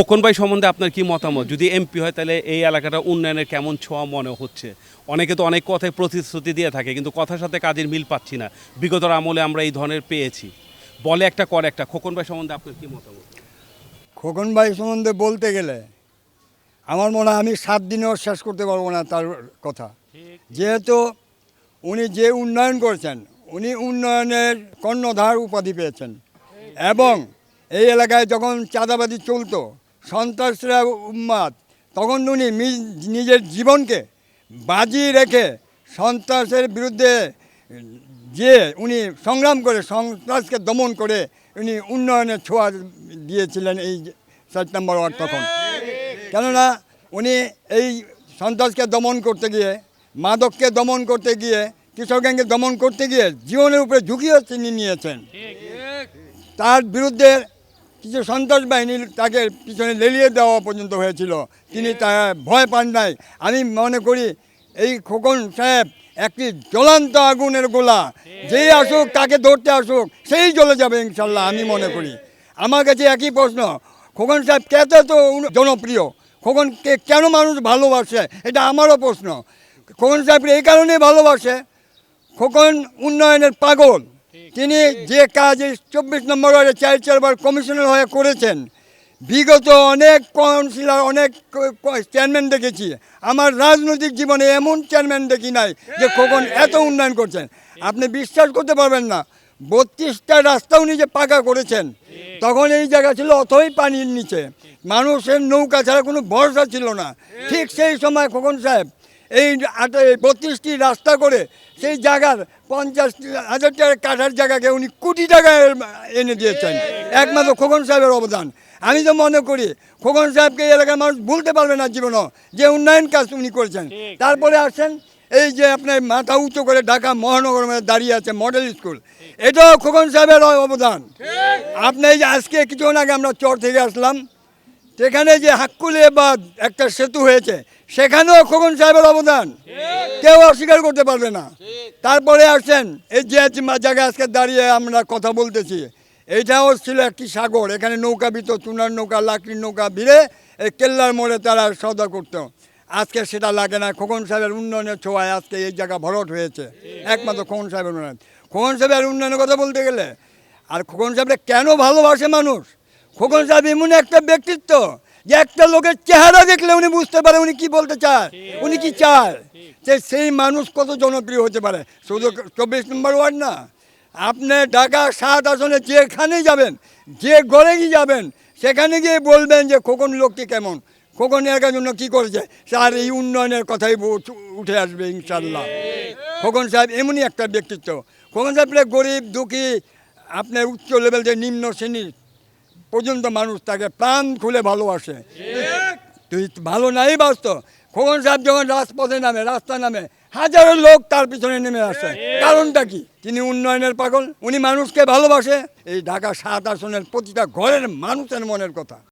খোকন ভাই সম্বন্ধে আপনার কি মতামত? যদি এমপি হয় তাহলে এই এলাকাটা উন্নয়নের কেমন ছোঁয়া মনে হচ্ছে? অনেকে তো অনেক কথায় প্রতিশ্রুতি দিয়ে থাকে, কিন্তু কথার সাথে কাজের মিল পাচ্ছি না। বিগত আমলে আমরা এই ধরনের পেয়েছি। বলে একটা, করে একটা। খোকন ভাই সম্বন্ধে আপনার কি মতামত? খোকন ভাই সম্বন্ধে বলতে গেলে আমার মনে হয় আমি সাত দিনেও শেষ করতে পারব না তার কথা। যেহেতু উনি যে উন্নয়ন করেছেন, উনি উন্নয়নের কর্ণধার উপাধি পেয়েছেন। এবং এই এলাকায় যখন চাঁদাবাদি চলতো সন্ত্রাসরা উন্মাদ তখন উনি নিজের জীবনকে বাজি রেখে সন্ত্রাসের বিরুদ্ধে যে উনি সংগ্রাম করে সন্ত্রাসকে দমন করে উনি উন্নয়নের ছোঁয়া দিয়েছিলেন এই সাত নম্বর ওয়ার্ড তখন। কেননা উনি এই সন্ত্রাসকে দমন করতে গিয়ে মাদককে দমন করতে গিয়ে কৃষক গ্যাংকে দমন করতে গিয়ে জীবনের উপরে ঝুঁকিও তিনি নিয়েছেন তার বিরুদ্ধে কিছু সন্ত্রাস বাহিনী তাকে পিছনে লেলিয়ে দেওয়া পর্যন্ত হয়েছিল। তিনি তা ভয় পান নাই। আমি মনে করি এই খোকন সাহেব একটি জ্বলন্ত আগুনের গোলা। যেই আসুক তাকে ধরতে আসুক, সেই জ্বলে যাবে ইনশাল্লাহ আমি মনে করি। আমার কাছে একই প্রশ্ন, খোকন সাহেব কেত তো জনপ্রিয়? খোকনকে কেন মানুষ ভালোবাসে? এটা আমারও প্রশ্ন। খোকন সাহেবকে এই কারণেই ভালোবাসে। খোকন উন্নয়নের পাগল। তিনি যে কাজ চব্বিশ নম্বর ওয়ার্ডে চার চারবার কমিশনার হয়ে করেছেন। বিগত অনেক কাউন্সিলর, অনেক চেয়ারম্যান দেখেছি। আমার রাজনৈতিক জীবনে এমন চেয়ারম্যান দেখি নাই যে খোকন এত উন্নয়ন করছেন। আপনি বিশ্বাস করতে পারবেন না, বত্রিশটা রাস্তা উনি যে পাকা করেছেন, তখন এই জায়গা ছিল অথই পানির নিচে। মানুষের নৌকা ছাড়া কোনো ভরসা ছিল না। ঠিক সেই সময় খোকন সাহেব এই আট- বত্রিশটি রাস্তা করে সেই জায়গার পঞ্চাশ হাজার টাকা কাঠার জায়গাকে উনি কোটি টাকা এনে দিয়েছেন। একমাত্র খোকন সাহেবের অবদান। আমি তো মনে করি খোকন সাহেবকে এই এলাকার মানুষ ভুলতে পারবে না জীবনও। যে উন্নয়ন কাজ উনি করেছেন। তারপরে আসছেন এই যে আপনার মাথা উঁচু করে ঢাকা মহানগর মধ্যে দাঁড়িয়ে আছে মডেল স্কুল। এটাও খোকন সাহেবের অবদান। আপনি এই যে আজকে কিছুক্ষণ আগে আমরা চর থেকে আসলাম। সেখানে যে হাক্কুলে বা একটা সেতু হয়েছে, সেখানেও খোকন সাহেবের অবদান। কেউ অস্বীকার করতে পারবে না। তারপরে আসছেন, এই যে জায়গায় আজকে দাঁড়িয়ে আমরা কথা বলতেছি, এইটাও ছিল একটি সাগর। এখানে নৌকা ভিত চুনার নৌকা, লাকড়ির নৌকা ভিড়ে এই কেল্লার মোড়ে তারা সওদা করতো। আজকে সেটা লাগে না। খোকন সাহেবের উন্নয়নের ছোঁয়ায় আজকে এই জায়গা ভরট হয়েছে। একমাত্র খোকন সাহেবের উন্নয়ন। খোকন সাহেবের উন্নয়নের কথা বলতে গেলে, আর খোকন সাহেবকে কেন ভালোবাসে মানুষ? খোকন সাহেব এমন একটা ব্যক্তিত্ব যে একটা লোকের চেহারা দেখলে উনি বুঝতে পারে উনি কি বলতে চায়, উনি কি চায়। যে সেই মানুষ কত জনপ্রিয় হতে পারে, শুধু চব্বিশ নম্বর ওয়ার্ড না। আপনি ঢাকা সাত আসনে যেখানে যাবেন, যে গড়ে গিয়ে যাবেন, সেখানে গিয়ে বলবেন যে খোকন লোকটি কেমন। খোকন এলাকার জন্য কী করেছে? তার এই উন্নয়নের কথাই উঠে আসবে ইনশাল্লাহ খোকন সাহেব এমনই একটা ব্যক্তিত্ব। খোকন সাহেব গরিব, দুঃখী, আপনার উচ্চ লেভেল যে নিম্ন শ্রেণির পর্যন্ত মানুষ তাকে প্রাণ খুলে ভালোবাসে। তুই ভালো নাই বাসত। খোকন সাহেব যখন রাজপথে নামে, রাস্তা নামে, হাজারো লোক তার পিছনে নেমে আসে। কারণটা কি? তিনি উন্নয়নের পাগল, উনি মানুষকে ভালোবাসে। এই ঢাকা সাত আসনের প্রতিটা ঘরের মানুষের মনের কথা।